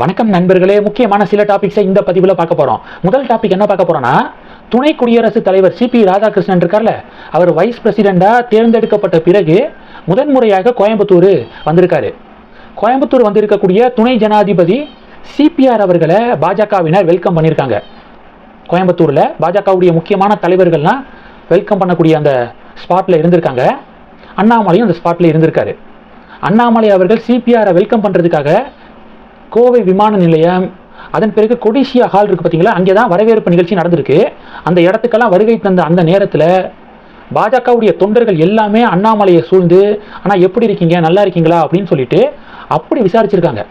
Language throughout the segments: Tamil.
வணக்கம் நண்பர்களே முக்கியமான சில டாபிக்ஸை இந்த பதிவில் பார்க்க போகிறோம் முதல் டாபிக் என்ன பார்க்க போகிறோம்னா துணை குடியரசுத் தலைவர் சிபி ராதாகிருஷ்ணன் இருக்கார்ல அவர் வைஸ் பிரசிடெண்டாக தேர்ந்தெடுக்கப்பட்ட பிறகு முதன்முறையாக கோயம்புத்தூர் வந்திருக்காரு. கோயம்புத்தூர் வந்திருக்கக்கூடிய துணை ஜனாதிபதி சிபிஆர் அவர்களை பாஜகவினர் வெல்கம் பண்ணியிருக்காங்க. கோயம்புத்தூரில் பாஜகவுடைய முக்கியமான தலைவர்கள்லாம் வெல்கம் பண்ணக்கூடிய அந்த ஸ்பாட்டில் இருந்திருக்காங்க. அண்ணாமலையும் அந்த ஸ்பாட்டில் இருந்திருக்காரு. அண்ணாமலை அவர்கள் சிபிஆரை வெல்கம் பண்ணுறதுக்காக கோவை விமான நிலையம் அதன் பிறகு கொடிசியா ஹால் இருக்குது பார்த்தீங்களா அங்கே தான் வரவேற்பு நிகழ்ச்சி நடந்திருக்கு. அந்த இடத்துக்கெல்லாம் வருகை தந்த அந்த நேரத்தில் பாஜகவுடைய தொண்டர்கள் எல்லாமே அண்ணாமலையை சூழ்ந்து ஆனால் எப்படி இருக்கீங்க? நல்லா இருக்கீங்களா? அப்படின்னு சொல்லிட்டு அப்படி விசாரிச்சிருக்காங்க.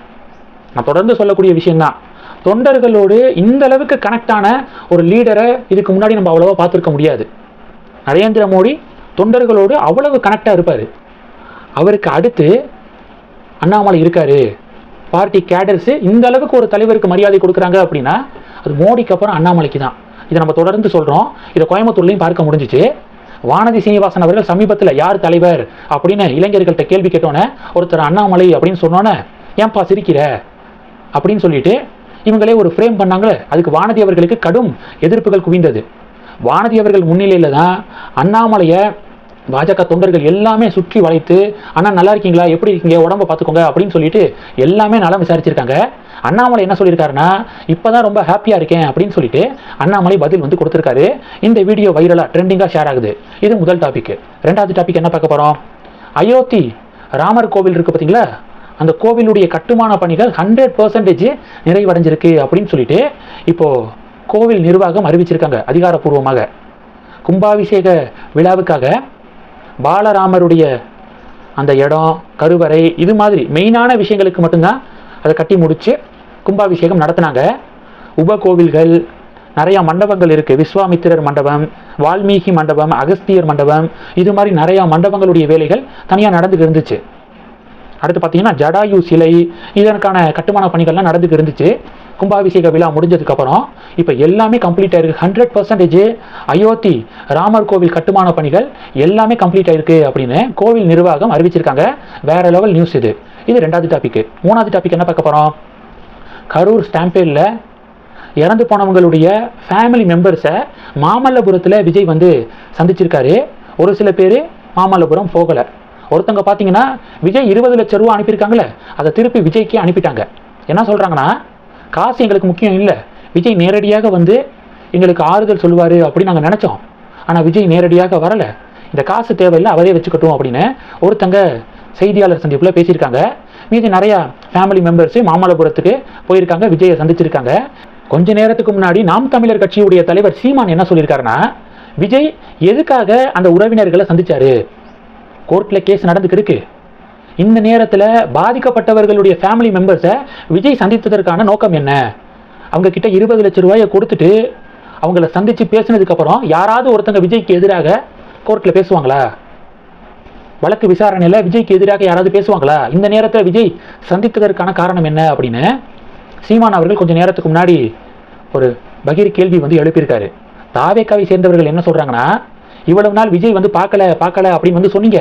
நான் தொடர்ந்து சொல்லக்கூடிய விஷயம்தான். தொண்டர்களோடு இந்த அளவுக்கு கனெக்டான ஒரு லீடரை இதுக்கு முன்னாடி நம்ம அவ்வளோவா பார்த்துருக்க முடியாது. நரேந்திர மோடி தொண்டர்களோடு அவ்வளவு கனெக்டாக இருப்பார். அவருக்கு அடுத்து அண்ணாமலை இருக்காரு. பார்ட்டி கேடர்ஸு இந்த அளவுக்கு ஒரு தலைவருக்கு மரியாதை கொடுக்குறாங்க அப்படின்னா அது மோடிக்கு அப்புறம் அண்ணாமலைக்கு தான். இதை நம்ம தொடர்ந்து சொல்கிறோம் இதை கோயம்புத்தூர்லையும் பார்க்க முடிஞ்சிச்சு. வானதி சீனிவாசன் அவர்கள் சமீபத்தில் யார் தலைவர் அப்படின்னு இளைஞர்கள்ட்ட கேள்வி கேட்டோன்னே ஒருத்தர் அண்ணாமலை அப்படின்னு சொன்னோன்னே ஏன்பா சிரிக்கிற? அப்படின்னு சொல்லிட்டு இவங்களே ஒரு ஃப்ரேம் பண்ணாங்களே அதுக்கு வானதி அவர்களுக்கு கடும் எதிர்ப்புகள் குவிந்தது. வானதி அவர்கள் முன்னிலையில் தான் அண்ணாமலையை பாஜக தொண்டர்கள் எல்லாமே சுற்றி வளைத்து அண்ணா நல்லா இருக்கீங்களா? எப்படி இருக்கீங்க? உடம்ப பார்த்துக்கோங்க அப்படின்னு சொல்லிட்டு எல்லாமே நலம் விசாரிச்சிருக்காங்க. அண்ணாமலை என்ன சொல்லியிருக்காருன்னா இப்போ தான் ரொம்ப ஹாப்பியாக இருக்கேன் அப்படின்னு சொல்லிட்டு அண்ணாமலை பதில் வந்து கொடுத்துருக்காரு. இந்த வீடியோ வைரலாக ட்ரெண்டிங்காக ஷேர் ஆகுது. இது முதல் டாபிக் ரெண்டாவது டாபிக் என்ன பார்க்க போகிறோம் அயோத்தி ராமர் கோவில் இருக்குது பார்த்தீங்களா? அந்த கோவிலுடைய கட்டுமான பணிகள் ஹண்ட்ரட் பர்சன்டேஜ் நிறைவடைஞ்சிருக்கு அப்படின்னு சொல்லிட்டு இப்போது கோவில் நிர்வாகம் அறிவிச்சிருக்காங்க அதிகாரப்பூர்வமாக. கும்பாபிஷேக விழாவுக்காக பாலராமருடைய அந்த இடம் கருவறை இது மாதிரி மெயினான விஷயங்களுக்கு மட்டும்தான் அதை கட்டி முடித்து கும்பாபிஷேகம் நடத்தினாங்க. உப கோவில்கள் நிறையா மண்டபங்கள் இருக்குது விஸ்வாமித்திரர் மண்டபம் வால்மீகி மண்டபம் அகஸ்தியர் மண்டபம் இது மாதிரி நிறையா மண்டபங்களுடைய வேலைகள் தனியாக நடந்துட்டு இருந்துச்சு. அடுத்து பார்த்தீங்கன்னா ஜடாயு சிலை இதற்கான கட்டுமான பணிகள்லாம் நடந்துக்கு இருந்துச்சு. கும்பாபிஷேக விழா முடிஞ்சதுக்கப்புறம் இப்போ எல்லாமே கம்ப்ளீட் ஆயிருக்கு. ஹண்ட்ரட் பர்சன்டேஜ் அயோத்தி ராமர் கோவில் கட்டுமான பணிகள் எல்லாமே கம்ப்ளீட் ஆயிருக்கு அப்படின்னு கோவில் நிர்வாகம் அறிவிச்சிருக்காங்க. வேற லெவல் நியூஸ் இது. இது ரெண்டாவது டாபிக் மூணாவது டாபிக் என்ன பார்க்க போகிறோம் கரூர் ஸ்டாம்பேடில் இறந்து போனவங்களுடைய ஃபேமிலி மெம்பர்ஸை மாமல்லபுரத்தில் விஜய் வந்து சந்திச்சிருக்காரு. ஒரு சில பேர் மாமல்லபுரம் போகலை. ஒருத்தவங்க பார்த்தீங்கன்னா விஜய் இருபது லட்ச ரூபா அனுப்பியிருக்காங்களே அதை திருப்பி விஜய்க்கே அனுப்பிட்டாங்க. என்ன சொல்கிறாங்கன்னா காசு எங்களுக்கு முக்கியம் இல்லை விஜய் நேரடியாக வந்து எங்களுக்கு ஆறுதல் சொல்லுவார் அப்படின்னு நாங்கள் நினச்சோம். ஆனால் விஜய் நேரடியாக வரலை. இந்த காசு தேவையில்லை அவரே வச்சுக்கட்டும் அப்படின்னு ஒருத்தங்க செய்தியாளர் சந்திப்பில் பேசியிருக்காங்க. மீதி நிறையா ஃபேமிலி மெம்பர்ஸு மாமல்லபுரத்துக்கு போயிருக்காங்க விஜயை சந்திச்சிருக்காங்க. கொஞ்ச நேரத்துக்கு முன்னாடி நாம் தமிழர் கட்சியுடைய தலைவர் சீமான் என்ன சொல்லியிருக்காருன்னா விஜய் எதுக்காக அந்த உறவினர்களை சந்திச்சாரு? கோர்ட்டில் கேஸ் நடந்துக்கு இருக்கு இந்த நேரத்தில் பாதிக்கப்பட்டவர்களுடைய ஃபேமிலி மெம்பர்ஸை விஜய் சந்தித்ததற்கான நோக்கம் என்ன? அவங்க கிட்ட இருபது லட்ச ரூபாயை கொடுத்துட்டு அவங்கள சந்தித்து பேசினதுக்கப்புறம் யாராவது ஒருத்தங்க விஜய்க்கு எதிராக கோர்ட்டில் பேசுவாங்களா? வழக்கு விசாரணையில் விஜய்க்கு எதிராக யாராவது பேசுவாங்களா? இந்த நேரத்தில் விஜய் சந்தித்ததற்கான காரணம் என்ன அப்படின்னு சீமான் அவர்கள் கொஞ்சம் நேரத்துக்கு முன்னாடி ஒரு பகீர் கேள்வி வந்து எழுப்பியிருக்காரு. தாவேக்காவை சேர்ந்தவர்கள் என்ன சொல்கிறாங்கன்னா இவ்வளவு நாள் விஜய் வந்து பார்க்கல பார்க்கல அப்படின்னு வந்து சொன்னீங்க.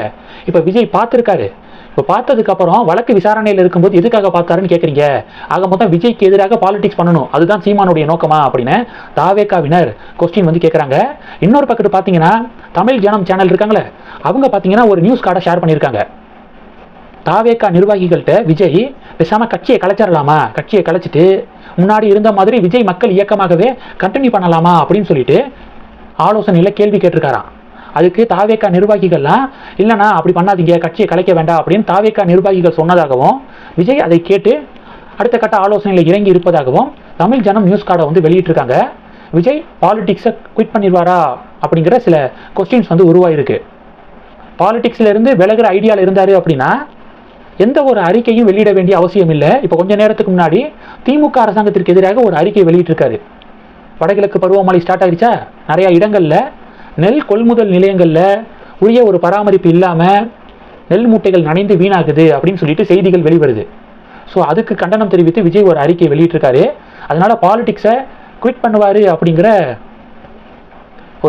இப்போ விஜய் பார்த்துருக்காரு. இப்போ பார்த்ததுக்கப்புறம் வழக்கு விசாரணையில் இருக்கும்போது எதுக்காக பார்த்தாருன்னு கேட்குறீங்க ஆக மொத்தம் விஜய்க்கு எதிராக பாலிடிக்ஸ் பண்ணணும். அதுதான் சீமானுடைய நோக்கமா அப்படின்னு தாவேக்காவினர் கொஸ்டின் வந்து கேட்குறாங்க இன்னொரு பக்கத்து பார்த்தீங்கன்னா தமிழ் ஜனம் சேனல் இருக்காங்களே அவங்க பார்த்தீங்கன்னா ஒரு நியூஸ் கார்டை ஷேர் பண்ணியிருக்காங்க. தாவேக்கா நிர்வாகிகள்கிட்ட விஜய் பேசாமல் கட்சியை கலைச்சிடலாமா கட்சியை கலைச்சிட்டு முன்னாடி இருந்த மாதிரி விஜய் மக்கள் இயக்கமாகவே கண்டினியூ பண்ணலாமா அப்படின்னு சொல்லிட்டு ஆலோசனையில் கேள்வி கேட்டிருக்காராம். அதுக்கு தாவேக்கா நிர்வாகிகள்லாம் இல்லைண்ணா அப்படி பண்ணாதீங்க கட்சியை கலைக்க வேண்டாம் அப்படின்னு தாவேக்கா நிர்வாகிகள் சொன்னதாகவும் விஜய் அதை கேட்டு அடுத்த கட்ட ஆலோசனையில் இறங்கி இருப்பதாகவும் தமிழ் ஜனம் நியூஸ் கார்டை வந்து வெளியிட்டிருக்காங்க. விஜய் பாலிடிக்ஸை குவிட் பண்ணிடுவாரா அப்படிங்கிற சில கொஸ்டின்ஸ் வந்து உருவாயிருக்கு. பாலிடிக்ஸ்லேருந்து விலகிற ஐடியாவில் இருந்தார் அப்படின்னா எந்த ஒரு அறிக்கையும் வெளியிட வேண்டிய அவசியம் இல்லை. இப்போ கொஞ்ச நேரத்துக்கு முன்னாடி திமுக அரசாங்கத்திற்கு எதிராக ஒரு அறிக்கை வெளியிட்டிருக்காரு. வடகிழக்கு பருவமழை ஸ்டார்ட் ஆகிடுச்சா நிறையா இடங்களில் நெல் கொள்முதல் நிலையங்களில் உரிய ஒரு பராமரிப்பு இல்லாமல் நெல் மூட்டைகள் நனைந்து வீணாகுது அப்படின்னு சொல்லிட்டு செய்திகள் வெளிவருது. ஸோ அதுக்கு கண்டனம் தெரிவித்து விஜய் ஒரு அறிக்கை வெளியிட்டிருக்காரு. அதனால் பாலிடிக்ஸை குவிட் பண்ணுவார் அப்படிங்கிற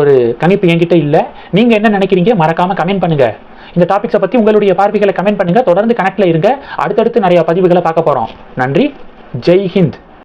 ஒரு கணிப்பு என்கிட்ட இல்லை. நீங்கள் என்ன நினைக்கிறீங்க? மறக்காமல் கமெண்ட் பண்ணுங்கள் இந்த டாபிக்ஸை பற்றி உங்களுடைய பார்வைகளை கமெண்ட் பண்ணுங்கள் தொடர்ந்து கனெக்டில் இருங்க. அடுத்தடுத்து நிறையா பதிவுகளை பார்க்க போகிறோம் நன்றி. ஜெய் ஹிந்த்.